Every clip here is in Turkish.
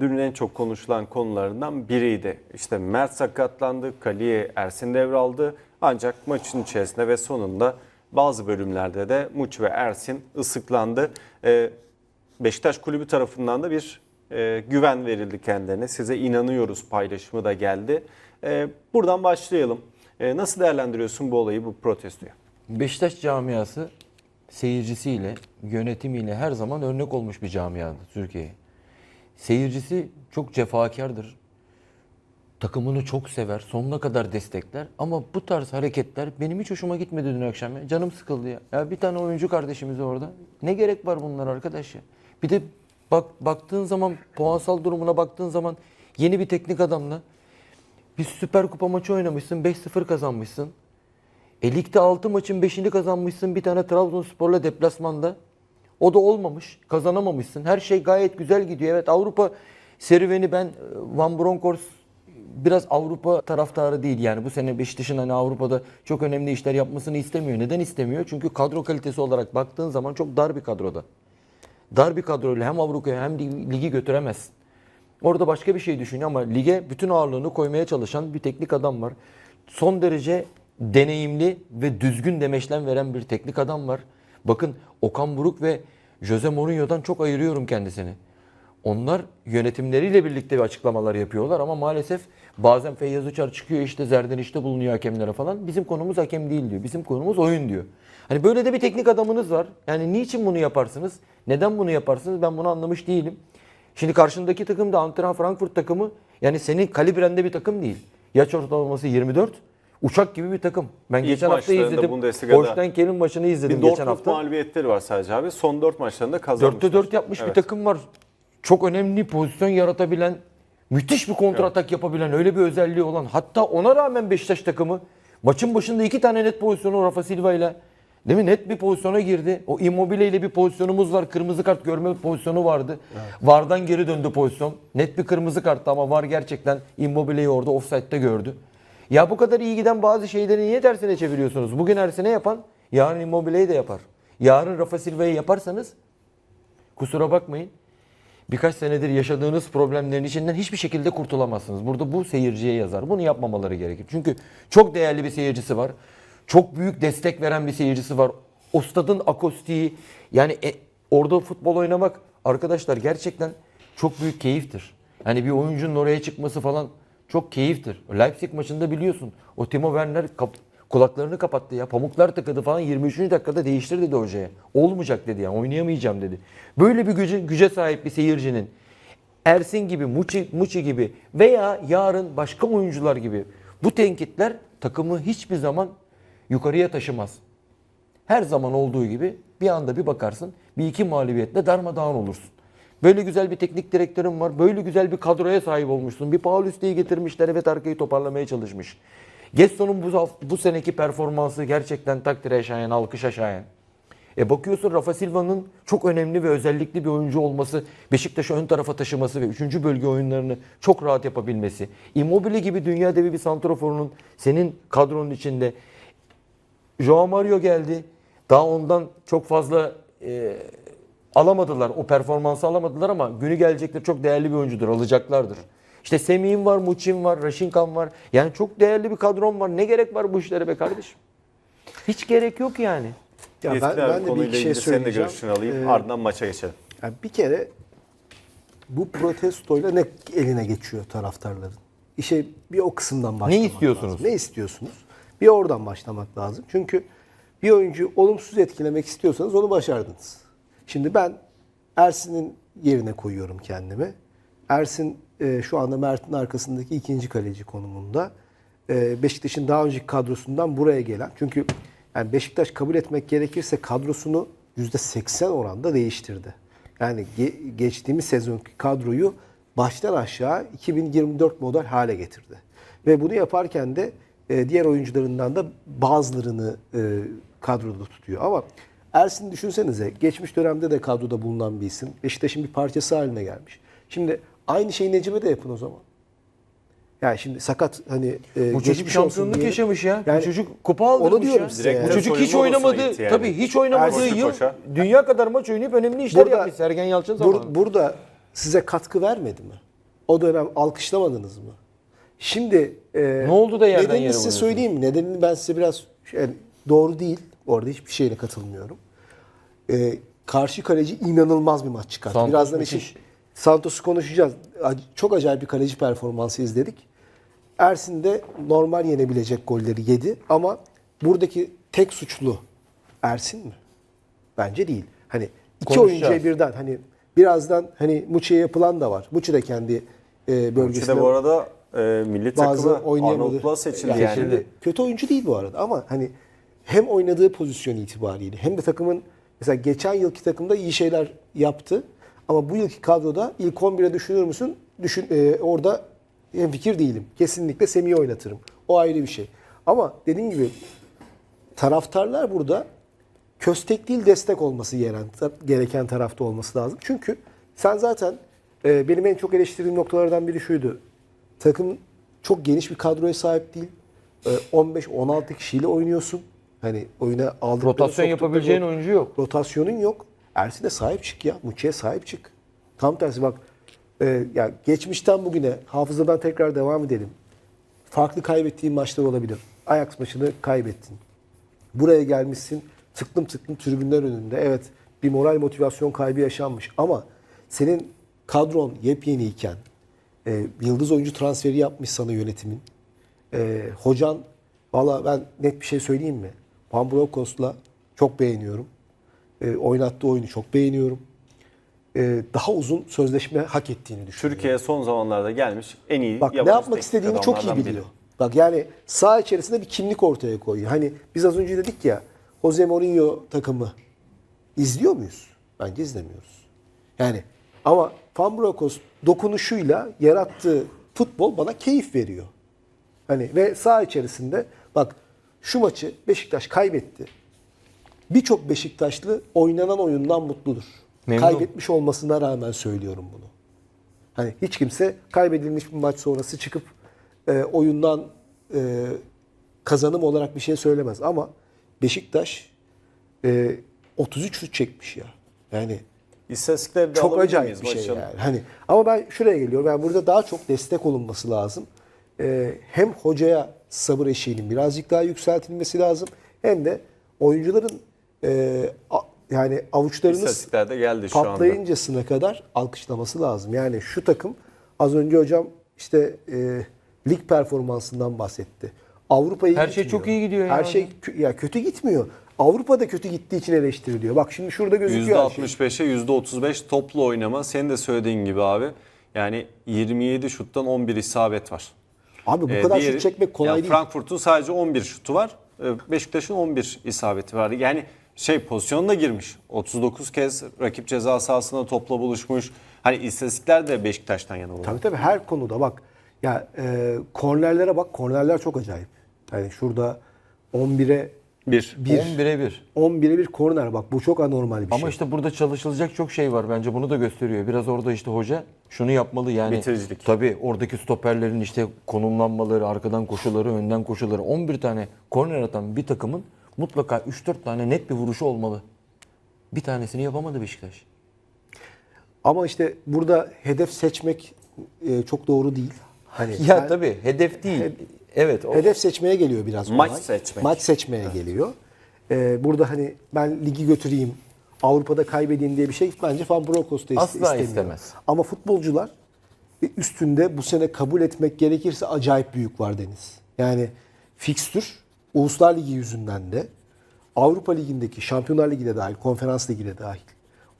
Dünün en çok konuşulan konularından biriydi. İşte Mert sakatlandı, Kaliye Ersin devraldı. Ancak maçın içerisinde ve sonunda bazı bölümlerde de Muç ve Ersin ıslıklandı. Ee, Beşiktaş Kulübü tarafından da bir e, güven verildi kendilerine. Size inanıyoruz paylaşımı da geldi. Ee, buradan başlayalım. Ee, nasıl değerlendiriyorsun bu olayı, bu protestoyu? Beşiktaş camiası seyircisiyle, yönetimiyle her zaman örnek olmuş bir camiadır Türkiye'ye. Seyircisi çok cefakardır. Takımını çok sever, sonuna kadar destekler. Ama bu tarz hareketler benim hiç hoşuma gitmedi dün akşam. ya. Canım sıkıldı ya. Ya bir tane oyuncu kardeşimiz orada. Ne gerek var bunlar arkadaş ya? Bir de bak baktığın zaman puansal durumuna baktığın zaman yeni bir teknik adamla bir Süper Kupa maçı oynamışsın, 5-0 kazanmışsın. E ligde 6 maçın 5'ini kazanmışsın bir tane Trabzonspor'la deplasmanda. O da olmamış. Kazanamamışsın. Her şey gayet güzel gidiyor. Evet Avrupa serüveni ben e, Van Bronckhorst biraz Avrupa taraftarı değil. Yani bu sene Beşiktaş'ın hani Avrupa'da çok önemli işler yapmasını istemiyor. Neden istemiyor? Çünkü kadro kalitesi olarak baktığın zaman çok dar bir kadroda. Dar bir kadroyla hem Avrupa'ya hem ligi götüremezsin. Orada başka bir şey düşünüyor ama lige bütün ağırlığını koymaya çalışan bir teknik adam var. Son derece deneyimli ve düzgün demeçlen veren bir teknik adam var. Bakın Okan Buruk ve Jose Mourinho'dan çok ayırıyorum kendisini. Onlar yönetimleriyle birlikte bir açıklamalar yapıyorlar ama maalesef bazen Feyyaz Uçar çıkıyor işte zerdenişte bulunuyor hakemlere falan. Bizim konumuz hakem değil diyor. Bizim konumuz oyun diyor. Hani böyle de bir teknik adamınız var. Yani niçin bunu yaparsınız? Neden bunu yaparsınız? Ben bunu anlamış değilim. Şimdi karşındaki takım da Eintracht Frankfurt takımı yani senin kalibrende bir takım değil. Yaş ortalaması 24. Uçak gibi bir takım. Ben İlk geçen hafta izledim. Bundesliga'da Holsteinkiel'in maçını izledim Bir geçen hafta. mağlubiyetleri var sadece abi. Son 4 maçlarında kazanmışlar. 4'te 4 yapmış Evet. bir takım var. Çok önemli pozisyon yaratabilen, müthiş bir kontratak yapabilen, öyle bir özelliği olan. Hatta ona rağmen Beşiktaş takımı maçın başında iki tane net pozisyonu Rafa Silva ile Değil mi? Net bir pozisyona girdi. O Immobile ile bir pozisyonumuz var. Kırmızı kart görme pozisyonu vardı. Vardan geri döndü pozisyon. Net bir kırmızı karttı ama var gerçekten Immobile'yi orada offside'de gördü. Ya bu kadar iyi giden bazı şeyleri niye tersine çeviriyorsunuz? Bugün Ersin'e yapan yarın Immobile'yi de yapar. Yarın Rafa Silva'yı yaparsanız kusura bakmayın. Birkaç senedir yaşadığınız problemlerin içinden hiçbir şekilde kurtulamazsınız. Burada bu seyirciye yazar. Bunu yapmamaları gerekir. Çünkü çok değerli bir seyircisi var. Çok büyük destek veren bir seyircisi var. O stadın akustiği yani e, orada futbol oynamak arkadaşlar gerçekten çok büyük keyiftir. Yani bir oyuncunun oraya çıkması falan çok keyiftir. Leipzig maçında biliyorsun. O Timo Werner kap- kulaklarını kapattı ya. Pamuklar tıkadı falan 23. dakikada değiştir dedi hocaya. Olmayacak dedi yani oynayamayacağım dedi. Böyle bir güce, güce sahip bir seyircinin Ersin gibi, Muçi, Muçi gibi veya yarın başka oyuncular gibi bu tenkitler takımı hiçbir zaman yukarıya taşımaz. Her zaman olduğu gibi bir anda bir bakarsın bir iki mağlubiyetle darmadağın olursun. Böyle güzel bir teknik direktörün var. Böyle güzel bir kadroya sahip olmuşsun. Bir Paulus'u getirmişler evet arkayı toparlamaya çalışmış. Gesson'un bu, bu seneki performansı gerçekten takdire şayan, alkışa şayan. E bakıyorsun Rafa Silva'nın çok önemli ve özellikli bir oyuncu olması, Beşiktaş'ı ön tarafa taşıması ve 3. bölge oyunlarını çok rahat yapabilmesi. Immobile gibi dünya devi bir santraforunun senin kadronun içinde Joao Mario geldi. Daha ondan çok fazla e, alamadılar. O performansı alamadılar ama günü gelecektir çok değerli bir oyuncudur. Alacaklardır. İşte Semih'in var, Muçin var, Raşinkan var. Yani çok değerli bir kadron var. Ne gerek var bu işlere be kardeşim? Hiç gerek yok yani. Ya ben, Yetkililer ben de bir iki şey senin de söyleyeceğim. görüşünü alayım. Ee, Ardından maça geçelim. yani bir kere bu protestoyla ne eline geçiyor taraftarların? İşe bir o kısımdan başlamak istiyorsunuz? lazım. Ne istiyorsunuz? Bir oradan başlamak lazım. Çünkü bir oyuncuyu olumsuz etkilemek istiyorsanız onu başardınız. Şimdi ben Ersin'in yerine koyuyorum kendimi. Ersin e, şu anda Mert'in arkasındaki ikinci kaleci konumunda. E, Beşiktaş'ın daha önceki kadrosundan buraya gelen. Çünkü yani Beşiktaş kabul etmek gerekirse kadrosunu %80 oranda değiştirdi. Yani ge- geçtiğimiz sezonki kadroyu baştan aşağı 2024 model hale getirdi. Ve bunu yaparken de e, diğer oyuncularından da bazılarını kadroda tutuyor. Ama Ersin düşünsenize geçmiş dönemde de kadroda bulunan bir isim. Beşiktaş'ın bir parçası haline gelmiş. Şimdi aynı şeyi Necip'e de yapın o zaman. Yani şimdi sakat hani e, Bu çocuk şampiyonluk yaşamış ya. Yani bu çocuk kupa aldırmış onu diyorum ya. Direkt yani. Bu çocuk hiç oynamadı. yani. Tabii hiç oynamadığı yıl koşa. dünya kadar maç oynayıp önemli işler Burada- yapmış Sergen Yalçın Bur- zamanında. burada size katkı vermedi mi? O dönem alkışlamadınız mı? Şimdi e, Ne oldu da yerden nedenini yere size söyleyeyim mi? Nedenini ben size biraz şey, doğru değil. Orada hiçbir şeyle katılmıyorum. E, karşı kaleci inanılmaz bir maç çıkarttı. Santos Birazdan müthiş. işin Santos'u konuşacağız. Ac- Çok acayip bir kaleci performansı izledik. Ersin de normal yenebilecek golleri yedi ama buradaki tek suçlu Ersin mi? Bence değil. Hani iki Konuşacağız. oyuncuya birden hani birazdan hani Muçi'ye yapılan da var. Muçi de kendi e, Muçi bölgesinde de bu arada e, milli bazı takımı. Arnold'la seçildi Yani yani. şimdi kötü oyuncu değil bu arada ama hani hem oynadığı pozisyon itibariyle hem de takımın mesela geçen yılki takımda iyi şeyler yaptı. Ama bu yılki kadroda ilk 11'e düşünür müsün? Düşün, e, orada fikir değilim. Kesinlikle Semih'i oynatırım. O ayrı bir şey. Ama dediğim gibi taraftarlar burada köstek değil destek olması gereken tarafta olması lazım. Çünkü sen zaten e, benim en çok eleştirdiğim noktalardan biri şuydu. Takım çok geniş bir kadroya sahip değil. E, 15-16 kişiyle oynuyorsun. Hani oyuna aldıkları Rotasyon yapabileceğin rot- oyuncu yok. Rotasyonun yok. Ersin'e sahip çık ya. Muçi'ye sahip çık. Tam tersi bak. E, ya geçmişten bugüne hafızadan tekrar devam edelim. Farklı kaybettiğin maçlar olabilir. Ajax maçını kaybettin. Buraya gelmişsin tıklım tıklım tribünler önünde. Evet bir moral motivasyon kaybı yaşanmış ama senin kadron yepyeniyken e, yıldız oyuncu transferi yapmış sana yönetimin. E, hocan valla ben net bir şey söyleyeyim mi? Pambrokos'la çok beğeniyorum. E, oynattığı oyunu çok beğeniyorum. E, daha uzun sözleşme hak ettiğini düşünüyorum. Türkiye son zamanlarda gelmiş en iyi Bak ne yapmak istediğini çok iyi adamlardan biri. biliyor. Bak yani saha içerisinde bir kimlik ortaya koyuyor. Hani biz az önce dedik ya Jose Mourinho takımı izliyor muyuz? Bence izlemiyoruz. Yani ama Pambrokos dokunuşuyla yarattığı futbol bana keyif veriyor. Hani ve saha içerisinde bak şu maçı Beşiktaş kaybetti. Birçok Beşiktaşlı oynanan oyundan mutludur. Memnun. Kaybetmiş olmasına rağmen söylüyorum bunu. Hani hiç kimse kaybedilmiş bir maç sonrası çıkıp e, oyundan e, kazanım olarak bir şey söylemez. Ama Beşiktaş e, 33 şut çekmiş ya. Yani İstatistikleri de çok acayip bir şey yani. Hani ama ben şuraya geliyorum. Yani burada daha çok destek olunması lazım. Ee, hem hocaya sabır eşiğinin birazcık daha yükseltilmesi lazım. Hem de oyuncuların e, a- yani avuçlarınız geldi şu anda. patlayıncasına kadar alkışlaması lazım. Yani şu takım az önce hocam işte e, lig performansından bahsetti. Avrupa'yı Her şey çok iyi gidiyor ya Her şey kö- ya kötü gitmiyor. Avrupa'da kötü gittiği için eleştiriliyor. Bak şimdi şurada gözüküyor her şey. %65'e %35 toplu oynama. Senin de söylediğin gibi abi. Yani 27 şuttan 11 isabet var. Abi bu Ee, kadar şut çekmek kolay yani değil. Frankfurt'un sadece 11 şutu var. Ee, Beşiktaş'ın 11 isabeti var. Yani şey pozisyonda girmiş. 39 kez rakip ceza sahasında topla buluşmuş. Hani istatistikler de Beşiktaş'tan yana oluyor. Tabii tabii her konuda bak. Ya e, kornerlere bak. Kornerler çok acayip. Yani şurada 11'e Bir. bir 11'e 1. 11'e bir korner bak. Bu çok anormal bir Ama şey. işte burada çalışılacak çok şey var bence bunu da gösteriyor. Biraz orada işte hoca şunu yapmalı yani. Bitiricilik. Tabii oradaki stoperlerin işte konumlanmaları, arkadan koşuları, önden koşuları. 11 tane korner atan bir takımın mutlaka 3-4 tane net bir vuruşu olmalı. Bir tanesini yapamadı Beşiktaş. Ama işte burada hedef seçmek e, çok doğru değil. Hani Ya sen- tabii hedef değil. Evet. O, Hedef seçmeye geliyor biraz Maç olay. seçmek. Maç seçmeye geliyor. Ee, burada hani ben ligi götüreyim, Avrupa'da kaybedeyim diye bir şey bence Van Bronckhorst da Asla istemiyor. istemez. Ama futbolcular e, üstünde bu sene kabul etmek gerekirse acayip büyük var Deniz. Yani fikstür Uluslar Ligi yüzünden de Avrupa Ligi'ndeki Şampiyonlar Ligi de dahil, Konferans Ligi de dahil.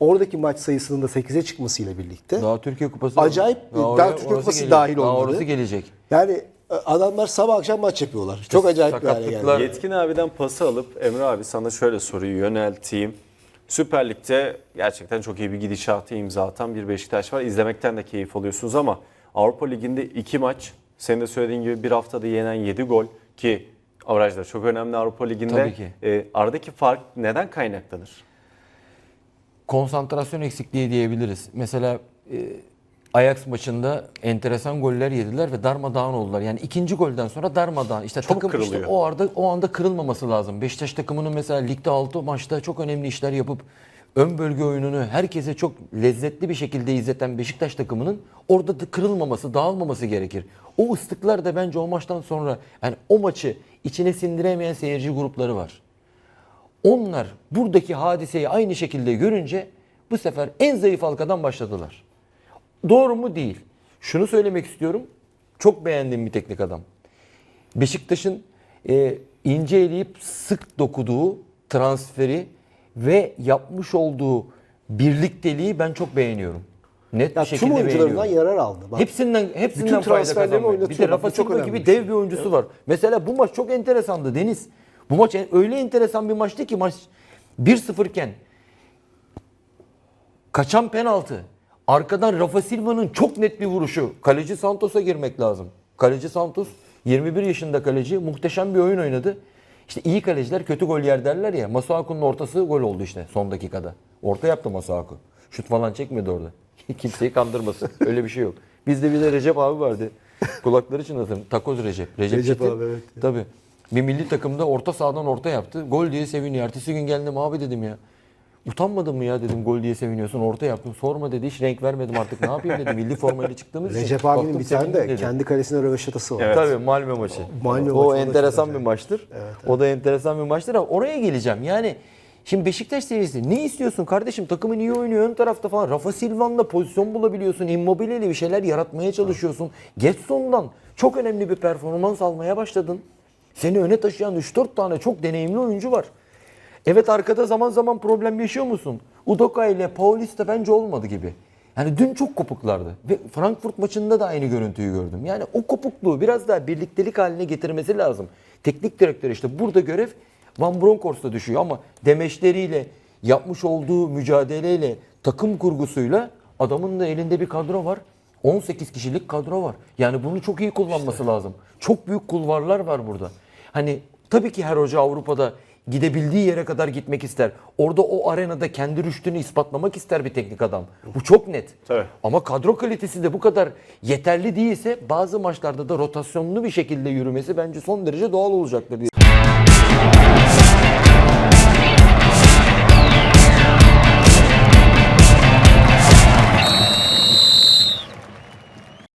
Oradaki maç sayısının da 8'e çıkmasıyla birlikte daha Türkiye Kupası Acayip, Daha daha Türkiye Kupası gelecek. dahil Daha olmadı. orası gelecek. yani adamlar sabah akşam maç yapıyorlar. Çok acayip bir hale geldi. Yetkin abiden pası alıp Emre abi sana şöyle soruyu yönelteyim. Süper Lig'de gerçekten çok iyi bir gidişatı imza atan bir Beşiktaş var. İzlemekten de keyif alıyorsunuz ama Avrupa Ligi'nde iki maç, senin de söylediğin gibi bir haftada yenen 7 gol ki averajlar çok önemli Avrupa Ligi'nde. Tabii ki. E, aradaki fark neden kaynaklanır? konsantrasyon eksikliği diyebiliriz. Mesela e, Ajax maçında enteresan goller yediler ve darmadağın oldular. Yani ikinci golden sonra darmadağın. İşte Çabuk takım işte kırılıyor. o anda o anda kırılmaması lazım. Beşiktaş takımının mesela ligde 6 maçta çok önemli işler yapıp ön bölge oyununu herkese çok lezzetli bir şekilde izleten Beşiktaş takımının orada da kırılmaması, dağılmaması gerekir. O ıslıklar da bence o maçtan sonra yani o maçı içine sindiremeyen seyirci grupları var. Onlar buradaki hadiseyi aynı şekilde görünce bu sefer en zayıf halkadan başladılar. Doğru mu? Değil. Şunu söylemek istiyorum. Çok beğendiğim bir teknik adam. Beşiktaş'ın e, ince eleyip sık dokuduğu transferi ve yapmış olduğu birlikteliği ben çok beğeniyorum. Net Ya bir şekilde tüm oyuncularından beğeniyorum. yarar aldı. Bak, Hepsinden hepsinden Bütün fayda kazanıyor. Bir de. Rafa Bu çok Silva önemli gibi dev bir oyuncusu var. Mesela bu maç çok enteresandı Deniz. Bu maç öyle enteresan bir maçtı ki maç 1-0 iken kaçan penaltı. Arkadan Rafa Silva'nın çok net bir vuruşu. Kaleci Santos'a girmek lazım. Kaleci Santos 21 yaşında kaleci muhteşem bir oyun oynadı. İşte iyi kaleciler kötü gol yer derler ya. Masuaku'nun ortası gol oldu işte son dakikada. Orta yaptı Masuaku. Şut falan çekmedi orada. Kimseyi kandırmasın. Öyle bir şey yok. Bizde bir de Recep abi vardı. Kulakları çınlasın. Takoz Recep. Recep, Recep Çetin. abi, evet. Tabii. Bir milli takımda orta sahadan orta yaptı. Gol diye seviniyor. Ertesi gün geldim abi dedim ya. Utanmadın mı ya dedim gol diye seviniyorsun orta yaptın. Sorma dedi hiç renk vermedim artık ne yapayım dedim. Milli formayla çıktığımız için. Recep abinin Baktım bir tane de dedi. kendi kalesine röveşatası var. Evet. Tabii Malmö maçı. Malmö o maçı, enteresan bir maçtır. O da enteresan bir maçtır ama oraya geleceğim. Yani şimdi Beşiktaş serisi ne istiyorsun kardeşim? Takımın iyi oynuyor ön tarafta falan. Rafa Silva'nla pozisyon bulabiliyorsun. Immobile ile bir şeyler yaratmaya çalışıyorsun. Getson'dan çok önemli bir performans almaya başladın. Seni öne taşıyan 3-4 tane çok deneyimli oyuncu var. Evet arkada zaman zaman problem yaşıyor musun? Udoka ile Paulista bence olmadı gibi. Yani dün çok kopuklardı. Ve Frankfurt maçında da aynı görüntüyü gördüm. Yani o kopukluğu biraz daha birliktelik haline getirmesi lazım. Teknik direktör işte burada görev Van Bronckhorst'a düşüyor ama demeçleriyle, yapmış olduğu mücadeleyle, takım kurgusuyla adamın da elinde bir kadro var. 18 kişilik kadro var. Yani bunu çok iyi kullanması lazım. Çok büyük kulvarlar var burada. Hani tabii ki her hoca Avrupa'da gidebildiği yere kadar gitmek ister. Orada o arenada kendi rüştünü ispatlamak ister bir teknik adam. Bu çok net. Tabii. Ama kadro kalitesi de bu kadar yeterli değilse bazı maçlarda da rotasyonlu bir şekilde yürümesi bence son derece doğal olacaktır diye.